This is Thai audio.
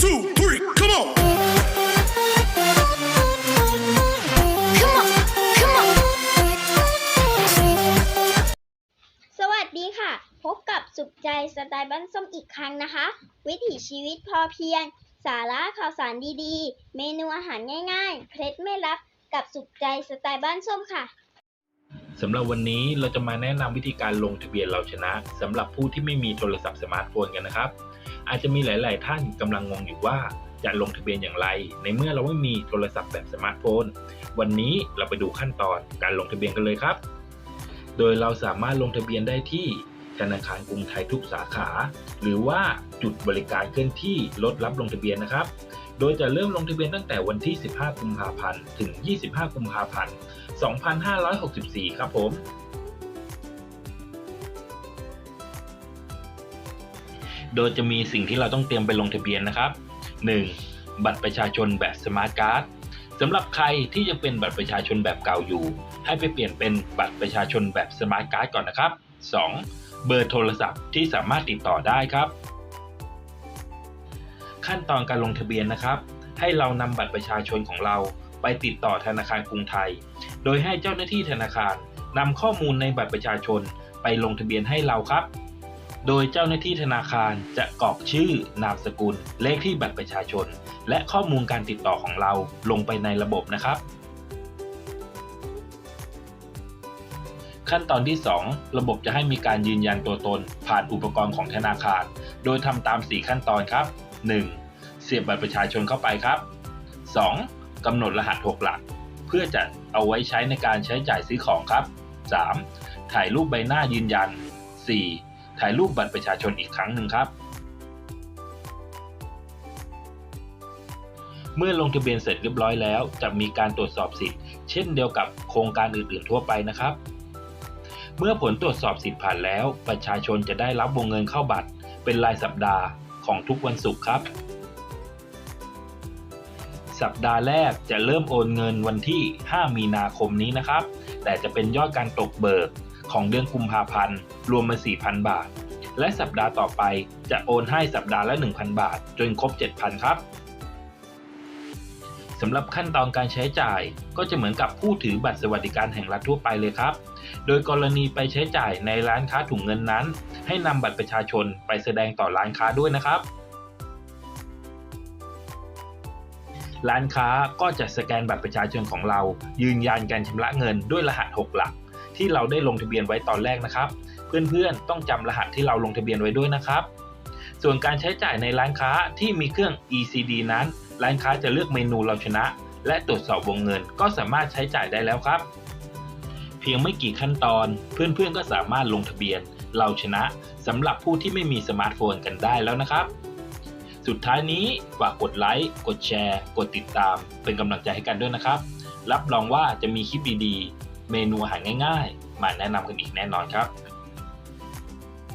two, three, come on. Come on, come on. สวัสดีค่ะ พบกับสุขใจสไตล์บ้านส้มอีกครั้งนะคะ วิถีชีวิตพอเพียง สาระข่าวสารดีๆ เมนูอาหารง่ายๆ เคล็ดไม่ลับกับสุขใจสไตล์บ้านส้มค่ะ สำหรับวันนี้เราจะมาแนะนำวิธีการลงทะเบียนเราชนะสำหรับผู้ที่ไม่มีโทรศัพท์สมาร์ทโฟนกันนะครับ อาจจะมีหลาย ๆ ท่านกำลังงงอยู่ว่าจะลงทะเบียนอย่างไร ในเมื่อเราไม่มีโทรศัพท์แบบสมาร์ทโฟน วันนี้เราไปดูขั้นตอนการลงทะเบียนกันเลยครับ โดยเราสามารถลงทะเบียนได้ที่ธนาคารกรุงไทยทุกสาขา หรือว่าจุดบริการเคลื่อนที่รถรับลงทะเบียนนะครับ โดยจะเริ่มลงทะเบียนตั้งแต่วันที่ 15 กุมภาพันธ์ ถึง 25 กุมภาพันธ์ 2564 ครับผม โดยจะมีสิ่งที่เราต้องเตรียมไปลงทะเบียนนะครับ 1. บัตรประชาชนแบบสมาร์ทการ์ดสำหรับใครที่ยังเป็นบัตรประชาชนแบบเก่าอยู่ ให้ไปเปลี่ยนเป็นบัตรประชาชนแบบสมาร์ทการ์ดก่อนนะครับ 2. เบอร์โทรศัพท์ที่สามารถติดต่อได้ครับ ขั้นตอนการลงทะเบียนนะครับ ให้เรานำบัตรประชาชนของเราไปติดต่อธนาคารกรุงไทย โดยให้เจ้าหน้าที่ธนาคารนำข้อมูลในบัตรประชาชนไปลงทะเบียนให้เราครับ โดยเจ้าหน้าที่ธนาคารจะกรอกชื่อ นามสกุล เลขที่บัตรประชาชน และข้อมูลการติดต่อของเราลงไปในระบบนะครับ ขั้นตอนที่ 2 ระบบจะให้มีการยืนยันตัวตน ผ่านอุปกรณ์ของธนาคาร โดยทำตาม 4 ขั้นตอนครับ 1. เสียบบัตรประชาชนเข้าไปครับ 2. กำหนดรหัส 6 หลัก เพื่อจะเอาไว้ใช้ในการใช้จ่ายซื้อของครับ 3. ถ่ายรูปใบหน้ายืนยัน 4. ถ่ายรูปบัตรประชาชนอีกครั้งหนึ่งครับ เมื่อลงทะเบียนเสร็จเรียบร้อยแล้ว จะมีการตรวจสอบสิทธิ์ เช่นเดียวกับโครงการอื่นๆทั่วไปนะครับ เมื่อผลตรวจสอบสิทธิ์ผ่านแล้ว ประชาชนจะได้รับวงเงินเข้าบัตร เป็นรายสัปดาห์ของทุกวันศุกร์ครับสัปดาห์แรกจะเริ่มโอนเงินวันที่ 5 มีนาคมนี้นะครับ แต่จะเป็นยอดการตกเบิก ของเดือนกุมภาพันธ์ รวมมา 4,000 บาท และสัปดาห์ต่อไปจะโอนให้สัปดาห์ละ 1,000 บาท จนครบ 7,000 ครับสำหรับขั้นตอนการใช้จ่ายก็จะเหมือนกับผู้ถือบัตรสวัสดิการแห่งรัฐทั่วไปเลยครับ โดยกรณีไปใช้จ่ายในร้านค้าถุงเงินนั้น ให้นำบัตรประชาชนไปแสดงต่อร้านค้าด้วยนะครับ ร้านค้าก็จะสแกนบัตรประชาชนของเรา ยืนยันการชำระเงินด้วยรหัส 6 หลัก ที่เราได้ลงทะเบียนไว้ตอนแรกนะครับ เพื่อนๆต้องจำรหัสที่เราลงทะเบียนไว้ด้วยนะครับ ส่วนการใช้จ่ายในร้านค้าที่มีเครื่อง ECD นั้น ร้านค้าจะเลือกเมนูเราชนะ และตรวจสอบวงเงินก็สามารถใช้จ่ายได้แล้วครับ เพียงไม่กี่ขั้นตอน เพื่อนๆก็สามารถลงทะเบียน เราชนะสำหรับผู้ที่ไม่มีสมาร์ทโฟนกันได้แล้วนะครับสุดท้ายนี้ฝากกดไลค์ กดแชร์ กดติดตาม เป็นกำลังใจให้กันด้วยนะครับ รับรองว่าจะมีคลิปดีๆ เมนูอาหารง่ายๆ มาแนะนำกันอีกแน่นอนครับ